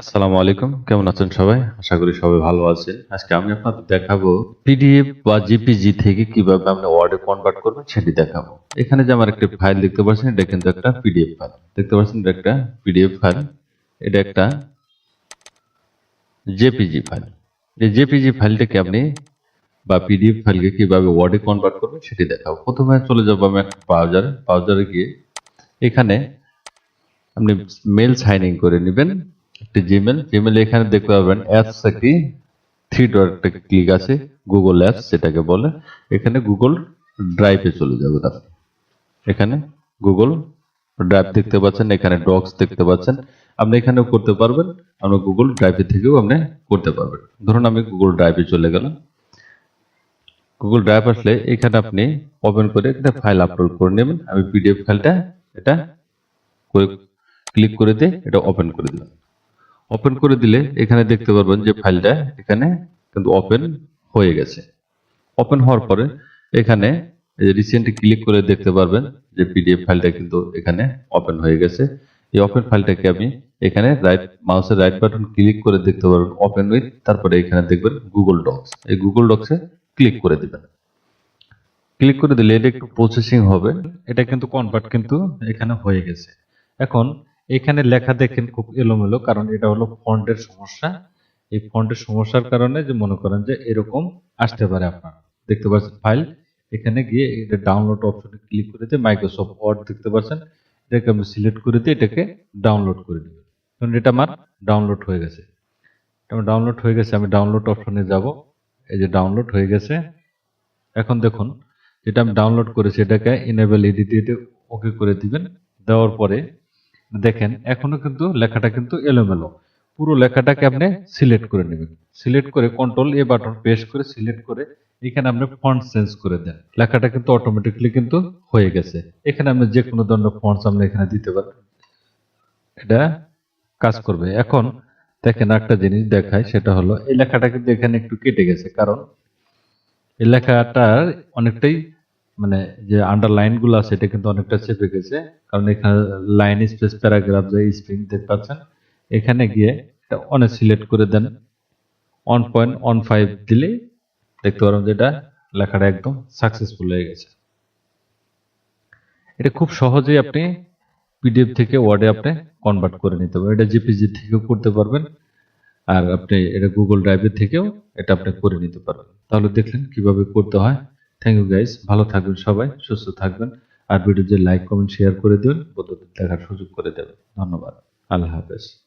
আসসালামু আলাইকুম। কেমন আছেন সবাই? আশা করি সবাই ভালো আছেন। আজকে আমি আপনাদের দেখাবো পিডিএফ বা জিপিজি থেকে কীভাবে আপনি ওয়ার্ডে কনভার্ট করবেন সেটি দেখাবো। এখানে যে আমার একটা ফাইল দেখতে পাচ্ছেন, এটা কিন্তু একটা পিডিএফ ফাইল। দেখতে পাচ্ছেন, এটা একটা পিডিএফ ফাইল। এটা একটা জেপিজি ফাইল। এই জেপিজি ফাইলটাকে আপনি বা পিডিএফ ফাইলকে কীভাবে ওয়ার্ডে কনভার্ট করবেন সেটি দেখাবো। প্রথমে চলে যাব আমি একটা ব্রাউজারে ব্রাউজারে গিয়ে এখানে আপনি মেল সাইন ইন করে নেবেন। একটি জিমেল জিমেল এখানে দেখতে পাবেন অ্যাপস একটি থ্রি ডট একটা ক্লিক আছে গুগল অ্যাপস সেটাকে বলে। এখানে গুগল ড্রাইভে চলে যাবেন আপনি এখানে গুগল ড্রাইভ দেখতে পাচ্ছেন, এখানে ডক্স দেখতে পাচ্ছেন। আপনি এখানেও করতে পারবেন আপনি গুগল ড্রাইভে থেকেও আপনি করতে পারবেন। ধরুন আমি গুগল ড্রাইভে চলে গেলাম। গুগল ড্রাইভ আসলে এখানে আপনি ওপেন করে একটা ফাইল আপলোড করে নেবেন। আমি পিডিএফ ফাইলটা এটা ক্লিক করে দিয়ে এটা ওপেন করে দিলাম। ওপেন করে দিলে এখানে দেখতে পারবেন যে ফাইলটা এখানে কিন্তু ওপেন হয়ে গেছে। ওপেন হওয়ার পরে এখানে রিসেন্ট ক্লিক করে দেখতে পারবেন যে পিডিএফ ফাইলটা কিন্তু এখানে ওপেন হয়ে গেছে। এই ওপেন ফাইলটাকে আমি এখানে রাইট মাউসের রাইট বাটন ক্লিক করে দেখতে পারবেন ওপেন উইথ তারপরে এখানে দেখবেন গুগল ডক্স এই গুগল ডক্সে ক্লিক করে দেবেন। ক্লিক করে দিলে এটা একটু প্রসেসিং হবে। এটা কিন্তু কনভার্ট কিন্তু এখানে হয়ে গেছে। এখন এখানে লেখা দেখেন খুব এলোমেলো, কারণ এটা হলো ফন্টের সমস্যা। এই ফন্টের সমস্যার কারণে যে মনে করেন যে এরকম আসতে পারে আপনার। দেখতে পাচ্ছেন ফাইল, এখানে গিয়ে এটা ডাউনলোড অপশনে ক্লিক করে দিয়ে মাইক্রোসফট ওয়ার্ড দেখতে পাচ্ছেন। এটাকে আমি সিলেক্ট করে দিয়ে এটাকে ডাউনলোড করে নেব কারণ এটা আমার ডাউনলোড হয়ে গেছে। আমার ডাউনলোড হয়ে গেছে, আমি ডাউনলোড অপশনে যাব। এই যে ডাউনলোড হয়ে গেছে। এখন দেখুন, যেটা আমি ডাউনলোড করেছি এটাকে ইনেবল এডিট ওকে করে দিবেন। দেওয়ার পরে দেখেন, এখনও কিন্তু লেখাটা কিন্তু এলোমেলো। পুরো লেখাটাকে আপনি সিলেক্ট করে নেবেন। সিলেক্ট করে কন্ট্রোল এ বাটন প্রেস করে সিলেক্ট করে এখানে আপনি ফন্ট চেঞ্জ করে দেন। লেখাটা কিন্তু অটোমেটিকলি কিন্তু হয়ে গেছে। এখানে আপনি যে কোনো ধরনের ফন্টস আপনি এখানে দিতে পারেন। এটা কাজ করবে। এখন দেখেন একটা জিনিস দেখায় সেটা হলো এই লেখাটা কিন্তু এখানে একটু কেটে গেছে। কারণ এই লেখাটার অনেকটাই মানে যে আন্ডারলাইনগুলো আছে, এটা কিন্তু অনেকটা চেপে গেছে। কারণ এখানে লাইন স্পেস প্যারাগ্রাফ যে স্প্রিং দেখতে পাচ্ছেন। এখানে গিয়ে এটা অনেক সিলেক্ট করে দেন। ওয়ান পয়েন্ট ওয়ান ফাইভ দিলে দেখতে পারেন যেটা লেখাটা একদম সাকসেসফুল হয়ে গেছে। এটা খুব সহজেই আপনি পিডিএফ থেকে ওয়ার্ডে আপনি কনভার্ট করে নিতে পারবেন। এটা জিপিজি থেকেও করতে পারবেন। আর আপনি এটা গুগল ড্রাইভের থেকেও এটা আপনি করে নিতে পারবেন। তাহলে দেখলেন কীভাবে করতে হয়। থ্যাংক ইউ গাইস ভালো থাকবেন সবাই, সুস্থ থাকবেন। আর ভিডিও যে লাইক কমেন্ট শেয়ার করে দেবেন। বন্ধুদের দেখার সুযোগ করে দেবেন। ধন্যবাদ। আল্লাহ হাফেজ।